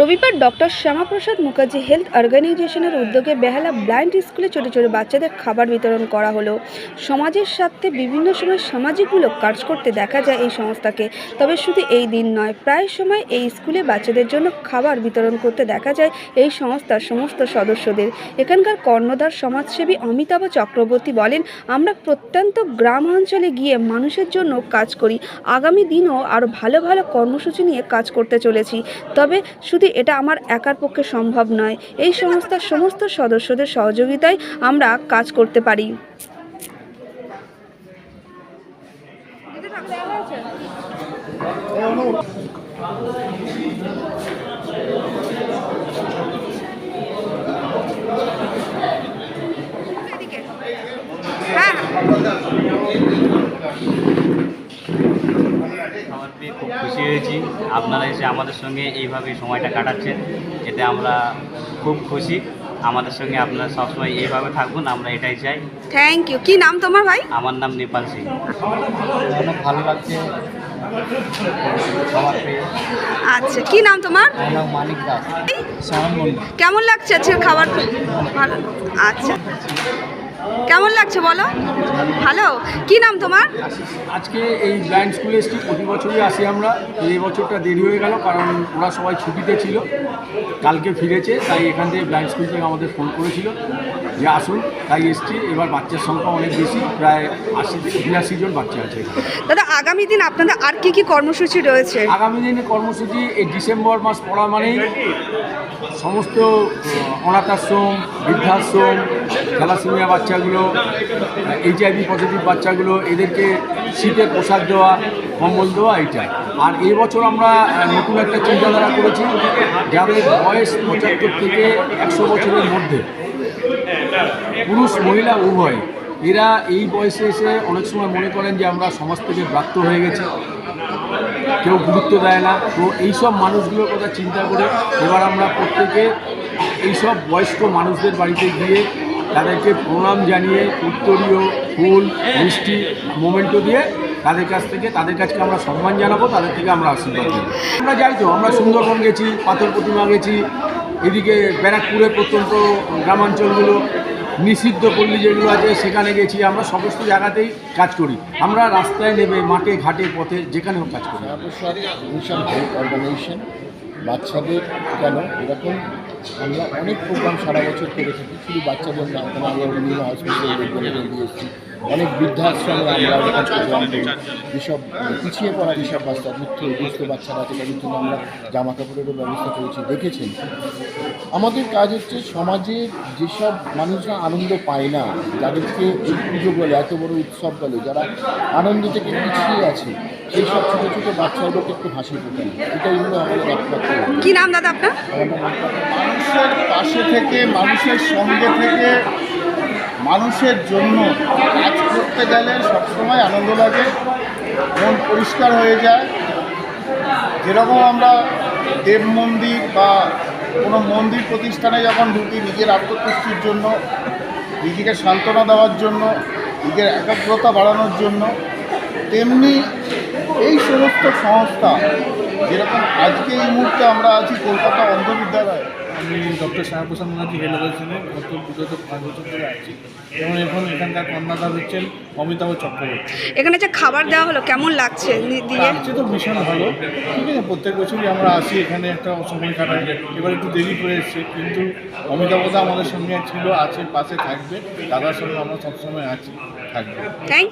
রবিবার doctor Shyamaprasad Mukherjee health অর্গানাইজেশনের উদ্যোগে বেহালা ব্লাইন্ড স্কুলে ছোট ছোট বাচ্চাদের খাবার বিতরণ করা হলো। সমাজের স্বার্থে বিভিন্ন সময় সামাজিকমূলক কাজ করতে দেখা যায় এই সংস্থাকে। তবে শুধু এই দিন নয়, প্রায় সময় এই স্কুলে বাচ্চাদের জন্য খাবার বিতরণ করতে দেখা যায় এই সংস্থার সমস্ত সদস্যদের। এখানকার কর্ণধার সমাজসেবী অমিতাভ চক্রবর্তী বলেন, আমরা প্রত্যন্ত গ্রাম অঞ্চলে গিয়ে মানুষের জন্য কাজ করি। আগামী দিনও আরও ভালো ভালো কর্মসূচি নিয়ে কাজ করতে চলেছি। তবে শুধু এটা আমার একার পক্ষে সম্ভব নয়, এই সংস্থার সমস্ত সদস্যদের সহযোগিতায় আমরা কাজ করতে পারি খাবার পেয়ে হয়েছি আপনারা এসে আমাদের সঙ্গে এইভাবে সময়টা কাটাচ্ছেন এতে আমরা খুব খুশি। আমাদের সঙ্গে আপনারা সবসময় এইভাবে থাকুন আমরা এটাই চাই। থ্যাংক ইউ কি নাম তোমার ভাই? আমার নাম নেপাল সিং। অনেক ভালো লাগছে। আচ্ছা কি নাম তোমার? মানিক দাস। কেমন লাগছে আজকের খাবার ভালো? আচ্ছা। কেমন লাগছে বলো? ভালো? কি নাম তোমার? আজকে এই ব্লাইন্ড স্কুলে এসেছি প্রতি বছরই আসি আমরা। এই বছরটা দেরি হয়ে গেল কারণ ওরা সবাই ছুটিতে ছিল। কালকে ফিরেছে তাই এখান থেকে ব্লাইন্ড স্কুল থেকে আমাদের ফোন করেছিল যে আসুন তাই এসছি। এবার বাচ্চার সংখ্যা অনেক বেশি প্রায় আশি বিরাশি জন বাচ্চা আছে দাদা আগামী দিন আপনাদের আর কি কি কর্মসূচি রয়েছে? আগামী দিনে কর্মসূচি এই ডিসেম্বর মাস পড়া মানেই সমস্ত অনাথাশ্রম বৃদ্ধাশ্রম থ্যালাসেমিয়া বাচ্চাগুলো এইচআইভি পজিটিভ বাচ্চাগুলো, এদেরকে শীতের পোশাক দেওয়া, কম্বল দেওয়া, এইটাই। আর এই বছর আমরা নতুন একটা চিন্তাধারা করেছি, যাদের বয়স পঁচাত্তর থেকে একশো বছরের মধ্যে, পুরুষ, মহিলা, উভয়, এরা এই বয়সে এসে অনেক সময় মনে করেন যে আমরা সমাজ থেকে ব্রাত্য হয়ে গেছি। কেউ গুরুত্ব দেয় না। তো এইসব মানুষগুলোর কথা চিন্তা করে এবার আমরা প্রত্যেকে এইসব বয়স্ক মানুষদের বাড়িতে গিয়ে তাদেরকে প্রণাম জানিয়ে উত্তরীয় ফুল মিষ্টি মোমেন্টো দিয়ে তাদের কাছ থেকে তাদের কাছকে আমরা সম্মান জানাব তাদের থেকে আমরা আশীর্বাদ নেব আমরা যাই তো আমরা সুন্দরবন গেছি পাথর প্রতিমা গেছি এদিকে ব্যারাকপুরে প্রত্যন্ত গ্রামাঞ্চলগুলো নিষিদ্ধ পল্লী যেগুলো আছে সেখানে গেছি আমরা সমস্ত জায়গাতেই কাজ করি আমরা রাস্তায় নেমে মাঠে ঘাটে পথে যেখানেও কাজ করি বাচ্চাদের কেন? এরকম আমরা অনেক প্রোগ্রাম সারা বছর করে থাকি, শুধু বাচ্চাদের না আমরা বিভিন্ন হসপিটালে দিয়ে এসেছি। অনেক বৃদ্ধাশ্রমে আমরা কাজ যেসব পিছিয়ে পড়া যেসব বাচ্চা দুঃখ দুস্থ বাচ্চারা আছে তাদের জন্য আমরা জামা কাপড়েরও ব্যবস্থা করেছি দেখেছেন। আমাদের কাজ হচ্ছে সমাজে যেসব মানুষরা আনন্দ পায় না যাদেরকে এই পুজো বলে এত বড় উৎসব বলে যারা আনন্দ থেকে পিছিয়ে আছে সেই সব ছোটো ছোটো বাচ্চাগুলোকে একটু হাসি ফোটানো। এটাই হলো আমাদের একমাত্র। কি নাম দাদা আপনার? মানুষের পাশে থেকে মানুষের সঙ্গে থেকে মানুষের জন্য কাজ করতে গেলে সবসময় আনন্দ লাগে, মন পরিষ্কার হয়ে যায়। যেরকম আমরা দেব মন্দির বা কোনো মন্দির প্রতিষ্ঠানে যখন ঢুকি নিজের আত্মতুষ্টির জন্য, নিজেকে সান্ত্বনা দেওয়ার জন্য, নিজের একাগ্রতা বাড়ানোর জন্য তেমনি এই সমস্ত সংস্থা যেরকম আজকে এই মুহূর্তে আমরা আছি কলকাতা অন্ধ বিদ্যালয় আমি ডক্টর শ্যামাপ্রসাদ মুখার্জি হেলথ অর্গানাইজেশনের গত বিগত পাঁচ বছর ধরে আছি। এবং এখন এখানকার কর্ণধার হচ্ছেন অমিতাভ চক্রবর্তী। এখানে যে খাবার দেওয়া হলো কেমন লাগছে লাগছে তো ভীষণ ভালো। ঠিক আছে প্রত্যেক বছরই আমরা আসি এখানে একটা সময় কাটাই। এবার একটু দেরি করে এসছে কিন্তু অমিতাভদা আমাদের সঙ্গে ছিল আছে পাশে থাকবে। দাদার সঙ্গে আমরা সবসময় আছি থাকবে। থ্যাংক